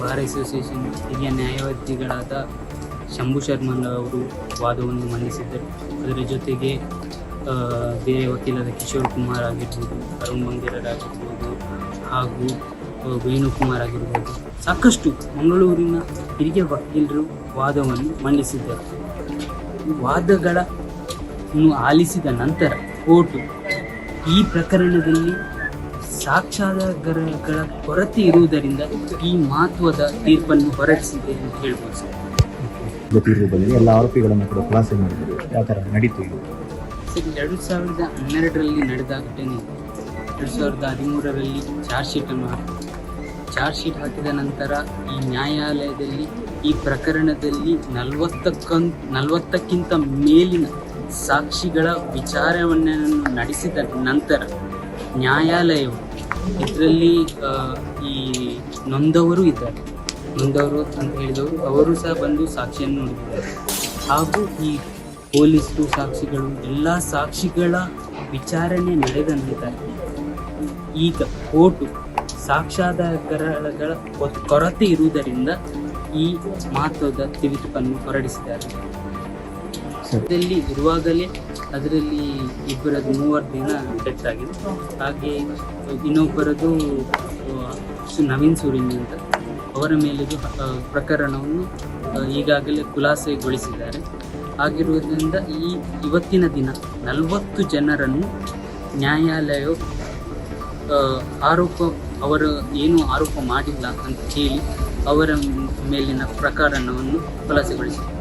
Bar association ಹಿರಿಯ ನ್ಯಾಯವಾದಿಗಳಾದ ಶಂಭು ಶರ್ಮನ್ ಅವರು ವಾದವನ್ನು ಮಂಡಿಸಿದ್ದರು. ಅದರ ಜೊತೆಗೆ ಬೇರೆ ವಕೀಲರ ಕಿಶೋರ್ ಕುಮಾರ್ ಆಗಿರ್ಬೋದು ಅರುಣ್ ಮಂದಿರರಾಗಿರ್ಬೋದು ಹಾಗೂ ಆ, ವೇಣುಕುಮಾರ್ ಆಗಿರ್ಬೋದು ಸಾಕಷ್ಟು ಮಂಗಳೂರಿನ ಹಿರಿಯ ವಕೀಲರು ವಾದವನ್ನು ಮಂಡಿಸಿದ್ದರು. ವಾದಗಳನ್ನು ಆಲಿಸಿದ ನಂತರ ಕೋರ್ಟು ಈ ಪ್ರಕರಣದಲ್ಲಿ ಸಾಕ್ಷ್ಯಾಧಾರಗಳ ಕೊರತೆ ಇರುವುದರಿಂದ ಈ ಮಹತ್ವದ ತೀರ್ಪನ್ನು ಹೊರಡಿಸಿದೆ ಅಂತ ಹೇಳ್ಬೋದು. ಸರ್ ಬಂದಿದೆ. ಎಲ್ಲ ಆರೋಪಿಗಳನ್ನು ಕೂಡ ಖುಲಾಸೆ ಮಾಡಿದರು. ಯಾವ ಥರ ನಡೀತು ಇದು? ಸರ್ ಎರಡು ಸಾವಿರದ ಹನ್ನೆರಡರಲ್ಲಿ ನಡೆದ ಘಟನೆ ಎರಡು ಸಾವಿರದ ಹದಿಮೂರರಲ್ಲಿ ಚಾರ್ಜ್ ಶೀಟನ್ನು ಅನ್ನು ಚಾರ್ಜ್ ಶೀಟ್ ಹಾಕಿದ ನಂತರ ಈ ನ್ಯಾಯಾಲಯದಲ್ಲಿ ಈ ಪ್ರಕರಣದಲ್ಲಿ ನಲವತ್ತಕ್ಕಂ ನಲವತ್ತಕ್ಕಿಂತ ಮೇಲಿನ ಸಾಕ್ಷಿಗಳ ವಿಚಾರವನ್ನು ನಡೆಸಿದ ನಂತರ ನ್ಯಾಯಾಲಯವು. ಇದರಲ್ಲಿ ಈ ನೊಂದವರು ಇದ್ದಾರೆ. ನೊಂದವರು ಅಂತ ಹೇಳಿದವರು, ಅವರು ಸಹ ಬಂದು ಸಾಕ್ಷಿಯನ್ನು ನೋಡಿದ್ದಾರೆ. ಹಾಗೂ ಈ ಪೊಲೀಸರು, ಸಾಕ್ಷಿಗಳು, ಎಲ್ಲ ಸಾಕ್ಷಿಗಳ ವಿಚಾರಣೆ ನಡೆದ ನಂತರ ಈಗ ಕೋರ್ಟು ಸಾಕ್ಷಾಧಾರಗಳ ಕೊರತೆ ಇರುವುದರಿಂದ ಈ ಮಹತ್ವದ ತೀರ್ಪನ್ನು ಹೊರಡಿಸಿದ್ದಾರೆ. ಸರಿ ಇದರಲ್ಲಿ ಇರುವಾಗಲೇ ಅದರಲ್ಲಿ ಇಬ್ಬರದ್ದು ಮೂವರು ದಿನ ಡೆತ್ ಆಗಿದೆ. ಹಾಗೆ ಇನ್ನೊಬ್ಬರದು ನವೀನ್ ಸೂರಿನ್ ಅಂತ. ಅವರ ಮೇಲಿದು ಪ್ರಕರಣವನ್ನು ಈಗಾಗಲೇ ಖುಲಾಸೆಗೊಳಿಸಿದ್ದಾರೆ. ಆಗಿರುವುದರಿಂದ ಈ ಇವತ್ತಿನ ದಿನ ನಲವತ್ತು ಜನರನ್ನು ನ್ಯಾಯಾಲಯವು ಆರೋಪ, ಅವರು ಏನು ಆರೋಪ ಮಾಡಿಲ್ಲ ಅಂತ ಹೇಳಿ ಅವರ ಮೇಲಿನ ಪ್ರಕರಣವನ್ನು ಖುಲಾಸೆಗೊಳಿಸಿದೆ.